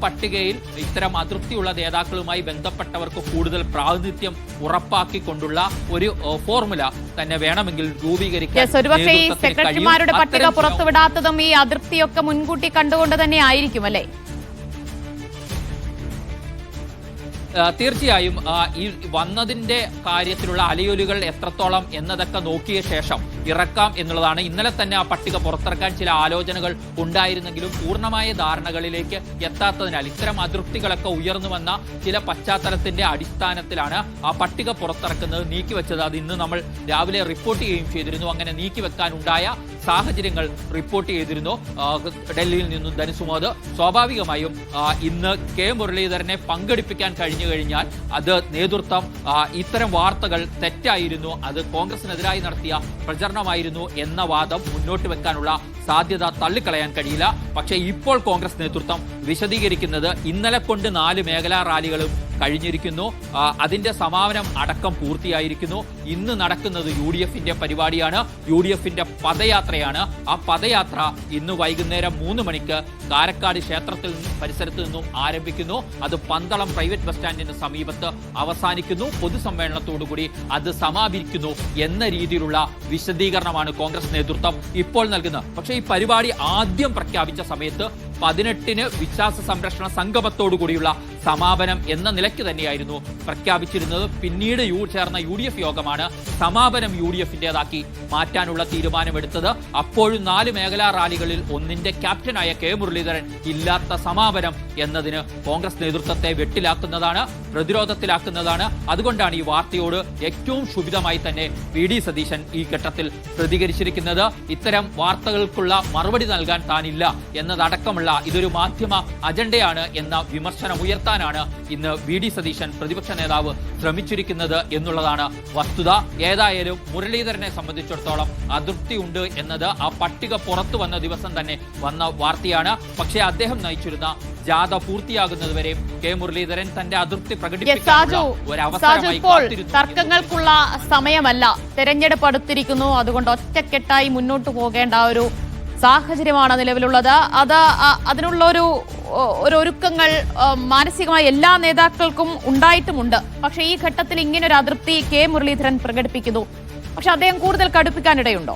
പട്ടികയിൽ ഇത്തരം അതൃപ്തിയുള്ള നേതാക്കളുമായി ബന്ധപ്പെട്ടവർക്ക് കൂടുതൽ പ്രാതിനിധ്യം ഉറപ്പാക്കിക്കൊണ്ടുള്ള ഒരു ഫോർമുല തന്നെ വേണമെങ്കിൽ രൂപീകരിക്കാൻ യെസ് ഒരുപക്ഷെ ഈ സെക്രട്ടറിമാരുടെ പട്ടിക പുറത്തുവിടാത്തതും ഈ അതൃപ്തിയൊക്കെ മുൻകൂട്ടി കണ്ടുകൊണ്ട് തന്നെ ആയിരിക്കും അല്ലേ? തീർച്ചയായും ഈ വന്നതിന്റെ കാര്യത്തിലുള്ള അലയൊലുകൾ എത്രത്തോളം എന്നതൊക്കെ നോക്കിയ ശേഷം ഇറക്കാം എന്നുള്ളതാണ്. ഇന്നലെ തന്നെ ആ പട്ടിക പുറത്തിറക്കാൻ ചില ആലോചനകൾ ഉണ്ടായിരുന്നെങ്കിലും പൂർണമായ ധാരണകളിലേക്ക് എത്താത്തതിനാൽ ഇത്തരം അതൃപ്തികളൊക്കെ ഉയർന്നു വന്ന ചില പശ്ചാത്തലത്തിന്റെ അടിസ്ഥാനത്തിലാണ് ആ പട്ടിക പുറത്തിറക്കുന്നത്. നീക്കിവെച്ചത് അത് ഇന്ന് നമ്മൾ രാവിലെ റിപ്പോർട്ട് ചെയ്യുകയും ചെയ്തിരുന്നു. അങ്ങനെ നീക്കിവെക്കാനുണ്ടായ സാഹചര്യങ്ങൾ റിപ്പോർട്ട് ചെയ്തിരുന്നു. ഡൽഹിയിൽ നിന്നും ധനുസുമോദ് സ്വാഭാവികമായും ഇന്ന് കെ മുരളീധരനെ പങ്കെടുപ്പിക്കാൻ കഴിഞ്ഞു കഴിഞ്ഞാൽ അത് നേതൃത്വം ഇത്തരം വാർത്തകൾ തെറ്റായിരുന്നു അത് കോൺഗ്രസിനെതിരായി നടത്തിയ പ്രചരണമായിരുന്നു എന്ന വാദം മുന്നോട്ട് വെക്കാനുള്ള സാധ്യത തള്ളിക്കളയാൻ കഴിയില്ല. പക്ഷേ ഇപ്പോൾ കോൺഗ്രസ് നേതൃത്വം വിശദീകരിക്കുന്നത് ഇന്നലെ കൊണ്ട് നാല് മേഖലാ റാലികളും കഴിഞ്ഞിരിക്കുന്നു. അതിന്റെ സമാപനം അടക്കം പൂർത്തിയായിരിക്കുന്നു. ഇന്ന് നടക്കുന്നത് യു ഡി എഫിന്റെ പരിപാടിയാണ്. യു ഡി എഫിന്റെ പദയാത്രയാണ്. ആ പദയാത്ര ഇന്ന് വൈകുന്നേരം മൂന്ന് മണിക്ക് കാരക്കാട് ക്ഷേത്രത്തിൽ പരിസരത്ത് നിന്നും ആരംഭിക്കുന്നു. അത് പന്തളം പ്രൈവറ്റ് ബസ് സ്റ്റാൻഡിന് സമീപത്ത് അവസാനിക്കുന്നു. പൊതുസമ്മേളനത്തോടുകൂടി അത് സമാപിക്കുന്നു എന്ന രീതിയിലുള്ള വിശദീകരണമാണ് കോൺഗ്രസ് നേതൃത്വം ഇപ്പോൾ നൽകുന്നത്. പക്ഷേ ഈ പരിപാടി ആദ്യം പ്രഖ്യാപിച്ച സമയത്ത് പതിനെട്ടിന് വിശ്വാസ സംരക്ഷണ സംഗമത്തോടു കൂടിയുള്ള സമാപനം എന്ന നിലയ്ക്ക് തന്നെയായിരുന്നു പ്രഖ്യാപിച്ചിരുന്നത്. പിന്നീട് യു ചേർന്ന യു ഡി എഫ് യോഗമാണ് സമാപനം യു ഡി എഫിന്റെതാക്കി മാറ്റാനുള്ള തീരുമാനമെടുത്തത്. അപ്പോഴും നാല് മേഖലാ റാലികളിൽ ഒന്നിന്റെ ക്യാപ്റ്റനായ കെ മുരളീധരൻ ഇല്ലാത്ത സമാപനം എന്നതിന് കോൺഗ്രസ് നേതൃത്വത്തെ വെട്ടിലാക്കുന്നതാണ് പ്രതിരോധത്തിലാക്കുന്നതാണ്. അതുകൊണ്ടാണ് ഈ വാർത്തയോട് ഏറ്റവും ക്ഷുഭിതമായി തന്നെ വി ഡി സതീശൻ ഈ ഘട്ടത്തിൽ പ്രതികരിച്ചിരിക്കുന്നത്. ഇത്തരം വാർത്തകൾക്കുള്ള മറുപടി നൽകാൻ താനില്ല എന്നതടക്കമുള്ള ഇതൊരു മാധ്യമ അജണ്ടയാണ് എന്ന വിമർശനം ഉയർത്താനാണ് ഇന്ന് വി ഡി സതീശൻ പ്രതിപക്ഷ നേതാവ് ശ്രമിച്ചിരിക്കുന്നത് എന്നുള്ളതാണ് വസ്തുത. ഏതായാലും മുരളീധരനെ സംബന്ധിച്ചിടത്തോളം അതൃപ്തി ഉണ്ട് എന്നത് ആ പട്ടിക പുറത്തു വന്ന ദിവസം തന്നെ വന്ന വാർത്തയാണ്. പക്ഷേ അദ്ദേഹം നയിച്ചിരുന്ന ജാഥ പൂർത്തിയാകുന്നതുവരെ കെ മുരളീധരൻ തന്റെ അതൃപ്തി ഇപ്പോൾ തർക്കങ്ങൾക്കുള്ള സമയമല്ല. തെരഞ്ഞെടുപ്പ് അടുത്തിരിക്കുന്നു. അതുകൊണ്ട് ഒറ്റക്കെട്ടായി മുന്നോട്ട് പോകേണ്ട ഒരു സാഹചര്യമാണ് നിലവിലുള്ളത്. അത് അതിനുള്ള ഒരു ഒരു ഒരുക്കങ്ങൾ മാനസികമായി എല്ലാ നേതാക്കൾക്കും ഉണ്ടായിട്ടുമുണ്ട്. പക്ഷേ ഈ ഘട്ടത്തിൽ ഇങ്ങനൊരു അതൃപ്തി കെ മുരളീധരൻ പ്രകടിപ്പിക്കുന്നു. പക്ഷെ അദ്ദേഹം കൂടുതൽ കടുപ്പിക്കാനിടയുണ്ടോ?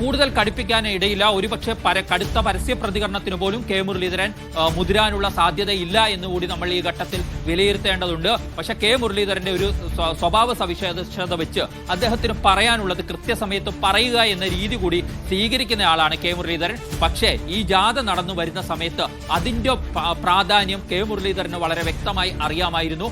കൂടുതൽ കടുപ്പിക്കാൻ ഇടയില്ല. ഒരുപക്ഷെ പര കടുത്ത പരസ്യ പ്രതികരണത്തിന് പോലും കെ മുരളീധരൻ മുതിരാനുള്ള സാധ്യതയില്ല എന്ന് കൂടി നമ്മൾ ഈ ഘട്ടത്തിൽ വിലയിരുത്തേണ്ടതുണ്ട്. പക്ഷെ കെ മുരളീധരന്റെ ഒരു സ്വഭാവ സവിശേഷത വെച്ച് അദ്ദേഹത്തിന് പറയാനുള്ളത് കൃത്യസമയത്ത് പറയുക എന്ന രീതി കൂടി സ്വീകരിക്കുന്ന ആളാണ് കെ മുരളീധരൻ. പക്ഷേ ഈ ജാഥ നടന്നു വരുന്ന സമയത്ത് അതിന്റെ പ്രാധാന്യം കെ മുരളീധരന് വളരെ വ്യക്തമായി അറിയാമായിരുന്നു.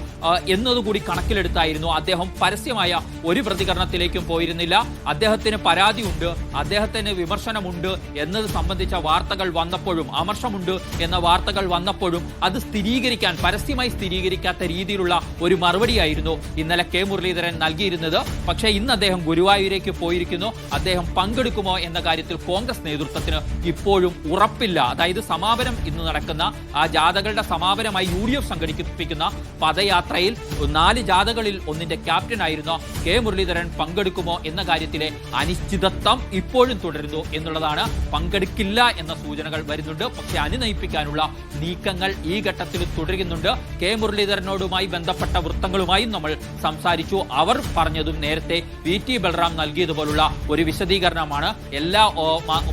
എന്നതുകൂടി കണക്കിലെടുത്തായിരുന്നു. അദ്ദേഹം പരസ്യമായ ഒരു പ്രതികരണത്തിലേക്കും പോയിരുന്നില്ല. അദ്ദേഹത്തിന് പരാതിയുണ്ട്. അദ്ദേഹത്തിന് വിമർശനമുണ്ട് എന്നത് സംബന്ധിച്ച വാർത്തകൾ വന്നപ്പോഴും അമർഷമുണ്ട് എന്ന വാർത്തകൾ വന്നപ്പോഴും അത് സ്ഥിരീകരിക്കാൻ പരസ്യമായി സ്ഥിരീകരിക്കാത്ത രീതിയിലുള്ള ഒരു മറുപടിയായിരുന്നു ഇന്നലെ കെ മുരളീധരൻ നൽകിയിരുന്നത്. പക്ഷേ ഇന്ന് അദ്ദേഹം ഗുരുവായൂരേക്ക് പോയിരിക്കുന്നു. അദ്ദേഹം പങ്കെടുക്കുമോ എന്ന കാര്യത്തിൽ കോൺഗ്രസ് നേതൃത്വത്തിന് ഇപ്പോഴും ഉറപ്പില്ല. അതായത് സമാപനം ഇന്ന് നടക്കുന്ന ആ ജാഥകളുടെ സമാപനമായി യു ഡി എഫ് സംഘടിപ്പിക്കുന്ന പദയാത്രയിൽ നാല് ജാഥകളിൽ ഒന്നിന്റെ ക്യാപ്റ്റനായിരുന്ന കെ മുരളീധരൻ പങ്കെടുക്കുമോ എന്ന കാര്യത്തിലെ അനിശ്ചിതത്വം ഇപ്പോഴും തുടരുന്നു എന്നുള്ളതാണ് പങ്കെടുക്കില്ല എന്ന സൂചനകൾ വരുന്നുണ്ട്. പക്ഷെ അനുനയിപ്പിക്കാനുള്ള നീക്കങ്ങൾ ഈ ഘട്ടത്തിൽ തുടരുന്നുണ്ട്. കെ മുരളീധരനോടുമായി ബന്ധപ്പെട്ട വൃത്തങ്ങളുമായും നമ്മൾ സംസാരിച്ചു. അവർ പറഞ്ഞതും നേരത്തെ വി ടി ബൽറാം നൽകിയതുപോലുള്ള ഒരു വിശദീകരണമാണ്. എല്ലാ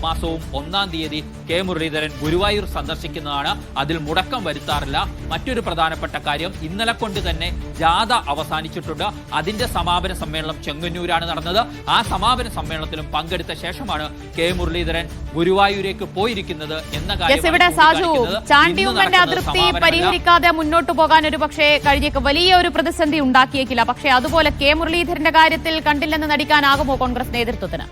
മാസവും ഒന്നാം തീയതി കെ മുരളീധരൻ ഗുരുവായൂർ സന്ദർശിക്കുന്നതാണ്. അതിൽ മുടക്കം വരുത്താറില്ല. മറ്റൊരു പ്രധാനപ്പെട്ട കാര്യം ഇന്നലെ കൊണ്ട് തന്നെ ജാഥ അവസാനിച്ചിട്ടുണ്ട്. അതിന്റെ സമാപന സമ്മേളനം ചെങ്ങന്നൂരാണ് നടന്നത്. ആ സമാപന സമ്മേളനത്തിലും പങ്കെടുത്ത ശേഷമാണ് കെ മുരളീധരൻ ഗുരുവായൂരേക്ക് പോയിരിക്കുന്നത് എന്ന കാര്യം ഇവിടെ സാജു ചൂണ്ടിക്കാണിക്കുന്നത്. ചാണ്ടി ഉമ്മന്റെ നടക്കുന്നത് അതിർത്തി പരിഹരിക്കാതെ മുന്നോട്ട് പോകാൻ ഒരു പക്ഷേ കഴിഞ്ഞേക്ക് വലിയ ഒരു പ്രതിസന്ധി ഉണ്ടാക്കിയേക്കില്ല. പക്ഷേ അതുപോലെ കെ മുരളീധരന്റെ കാര്യത്തിൽ കണ്ടില്ലെന്ന് നടിക്കാനാകുമോ കോൺഗ്രസ് നേതൃത്വത്തിന്?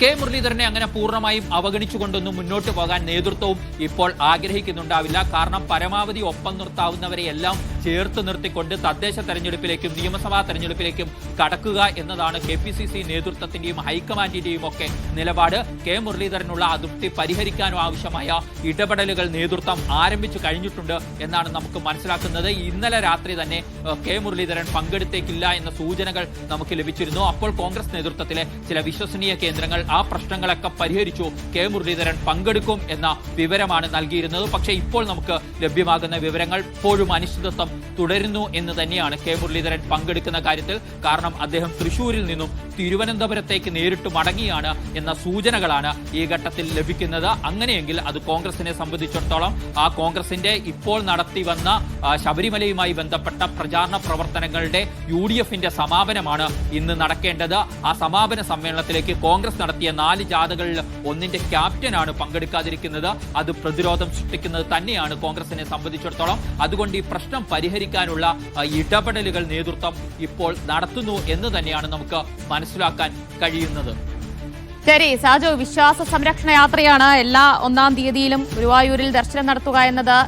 കെ മുരളീധരനെ അങ്ങനെ പൂർണമായും അവഗണിച്ചുകൊണ്ടൊന്നും മുന്നോട്ട് പോകാൻ നേതൃത്വവും ഇപ്പോൾ ആഗ്രഹിക്കുന്നുണ്ടാവില്ല. കാരണം പരമാവധി ഒപ്പം നിർത്താവുന്നവരെ എല്ലാം ചേർത്ത് നിർത്തിക്കൊണ്ട് തദ്ദേശ തെരഞ്ഞെടുപ്പിലേക്കും നിയമസഭാ തെരഞ്ഞെടുപ്പിലേക്കും കടക്കുക എന്നതാണ് കെ പി സി സി നേതൃത്വത്തിന്റെയും ഹൈക്കമാൻഡിന്റെയും ഒക്കെ നിലപാട്. കെ മുരളീധരനുള്ള അതൃപ്തി പരിഹരിക്കാനും ആവശ്യമായ ഇടപെടലുകൾ നേതൃത്വം ആരംഭിച്ചു കഴിഞ്ഞിട്ടുണ്ട് എന്നാണ് നമുക്ക് മനസ്സിലാക്കുന്നത്. ഇന്നലെ രാത്രി തന്നെ കെ മുരളീധരൻ പങ്കെടുത്തേക്കില്ല എന്ന സൂചനകൾ നമുക്ക് ലഭിച്ചിരുന്നു. അപ്പോൾ കോൺഗ്രസ് നേതൃത്വത്തിലെ ചില വിശ്വസനീയ കേന്ദ്രങ്ങൾ ആ പ്രശ്നങ്ങളൊക്കെ പരിഹരിച്ചു. കെ മുരളീധരൻ പങ്കെടുക്കും എന്ന വിവരമാണ് നൽകിയിരുന്നത്. പക്ഷേ ഇപ്പോൾ നമുക്ക് ലഭ്യമാകുന്ന വിവരങ്ങൾ ഇപ്പോഴും അനിശ്ചിതത്വം തുടരുന്നു എന്ന് തന്നെയാണ് കെ മുരളീധരൻ പങ്കെടുക്കുന്ന കാര്യത്തിൽ. കാരണം അദ്ദേഹം തൃശൂരിൽ നിന്നും തിരുവനന്തപുരത്തേക്ക് നേരിട്ട് മടങ്ങിയാണ് എന്ന സൂചനകളാണ് ഈ ഘട്ടത്തിൽ ലഭിക്കുന്നത്. അങ്ങനെയെങ്കിൽ അത് കോൺഗ്രസിനെ സംബന്ധിച്ചിടത്തോളം ആ കോൺഗ്രസിന്റെ ഇപ്പോൾ നടത്തി വന്ന ശബരിമലയുമായി ബന്ധപ്പെട്ട പ്രചാരണ പ്രവർത്തനങ്ങളുടെ യു ഡി എഫിന്റെ സമാപനമാണ് ഇന്ന് നടക്കേണ്ടത്. ആ സമാപന സമ്മേളനത്തിലേക്ക് കോൺഗ്രസ് നടത്തിയ നാല് ജാഥകളിൽ ഒന്നിന്റെ ക്യാപ്റ്റനാണ് പങ്കെടുക്കാതിരിക്കുന്നത്. അത് പ്രതിരോധം സൃഷ്ടിക്കുന്നത് തന്നെയാണ് കോൺഗ്രസിനെ സംബന്ധിച്ചിടത്തോളം. അതുകൊണ്ട് ഈ പ്രശ്നം പരിഹരിക്കാനുള്ള ഇടപെടലുകൾ നേതൃത്വം ഇപ്പോൾ നടത്തുന്നു എന്ന് തന്നെയാണ് നമുക്ക് മനസ്സിലാക്കാൻ കഴിയുന്നത്. ശരി സാജു വിശ്വാസ സംരക്ഷണ യാത്രയാണ് എല്ലാ ഒന്നാം തീയതിയിലും ഗുരുവായൂരിൽ ദർശനം നടത്തുക എന്നത്.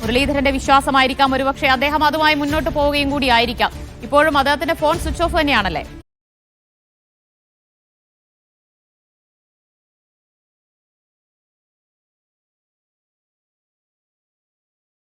മുരളീധരന്റെ വിശ്വാസമായിരിക്കാം ഒരുപക്ഷെ. അദ്ദേഹം അതുമായി മുന്നോട്ട് പോവുകയും കൂടി ആയിരിക്കാം. ഇപ്പോഴും അദ്ദേഹത്തിന്റെ ഫോൺ സ്വിച്ച് ഓഫ് തന്നെയാണല്ലേ?